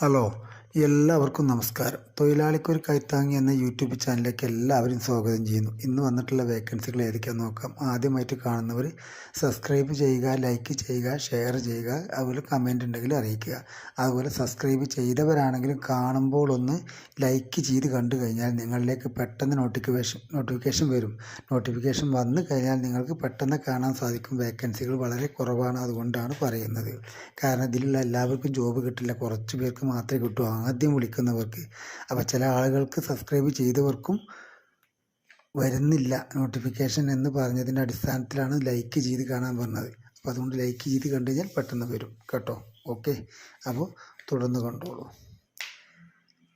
Alors, എല്ലാവർക്കും നമസ്കാരം. തൊഴിലാളിക്കൊരു കൈത്താങ്ങി എന്ന യൂട്യൂബ് ചാനലിലേക്ക് എല്ലാവരും സ്വാഗതം ചെയ്യുന്നു. ഇന്ന് വന്നിട്ടുള്ള വേക്കൻസികൾ ഏതൊക്കെയാണെന്ന് നോക്കാം. ആദ്യമായിട്ട് കാണുന്നവർ സബ്സ്ക്രൈബ് ചെയ്യുക ലൈക്ക് ചെയ്യുക ഷെയർ ചെയ്യുക അതുപോലെ കമന്റ് ഉണ്ടെങ്കിൽ അറിയിക്കുക. അതുപോലെ സബ്സ്ക്രൈബ് ചെയ്തവരാണെങ്കിലും കാണുമ്പോൾ ഒന്ന് ലൈക്ക് ചെയ്ത് കണ്ടു കഴിഞ്ഞാൽ നിങ്ങളിലേക്ക് പെട്ടെന്ന് നോട്ടിഫിക്കേഷൻ നോട്ടിഫിക്കേഷൻ വരും. നോട്ടിഫിക്കേഷൻ വന്നു കഴിഞ്ഞാൽ നിങ്ങൾക്ക് പെട്ടെന്ന് കാണാൻ സാധിക്കും. വേക്കൻസികൾ വളരെ കുറവാണ് അതുകൊണ്ടാണ് പറയുന്നത്. കാരണം ഇതിലുള്ള എല്ലാവർക്കും ജോബ് കിട്ടില്ല. കുറച്ച് പേർക്ക് മാത്രമേ കിട്ടൂ ആദ്യം വിളിക്കുന്നവർക്ക്. അപ്പോൾ ചില ആളുകൾക്ക് സബ്സ്ക്രൈബ് ചെയ്തവർക്കും വരുന്നില്ല നോട്ടിഫിക്കേഷൻ എന്ന് പറഞ്ഞതിന്റെ അടിസ്ഥാനത്തിലാണ് ലൈക്ക് ചെയ്ത് കാണാൻ പറഞ്ഞത്. അപ്പോൾ അതുകൊണ്ട് ലൈക്ക് ചെയ്ത് കണ്ടു കഴിഞ്ഞാൽ പെട്ടെന്ന് വരും കേട്ടോ. ഓക്കെ. അപ്പോൾ തുടർന്ന് കണ്ടോളൂ.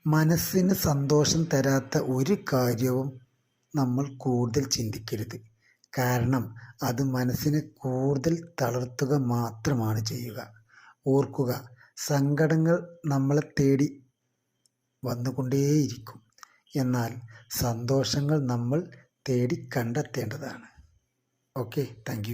മനസ്സിന് സന്തോഷം തരാത്ത ഒരു കാര്യവും നമ്മൾ കൂടുതൽ ചിന്തിക്കരുത്. കാരണം അത് മനസ്സിനെ കൂടുതൽ തളർത്തുക മാത്രമാണ് ചെയ്യുക. ഓർക്കുക സങ്കടങ്ങൾ നമ്മളെ തേടി വന്നുകൊണ്ടേയിരിക്കും. എന്നാൽ സന്തോഷങ്ങൾ നമ്മൾ തേടി കണ്ടെത്തേണ്ടതാണ്. Okay thank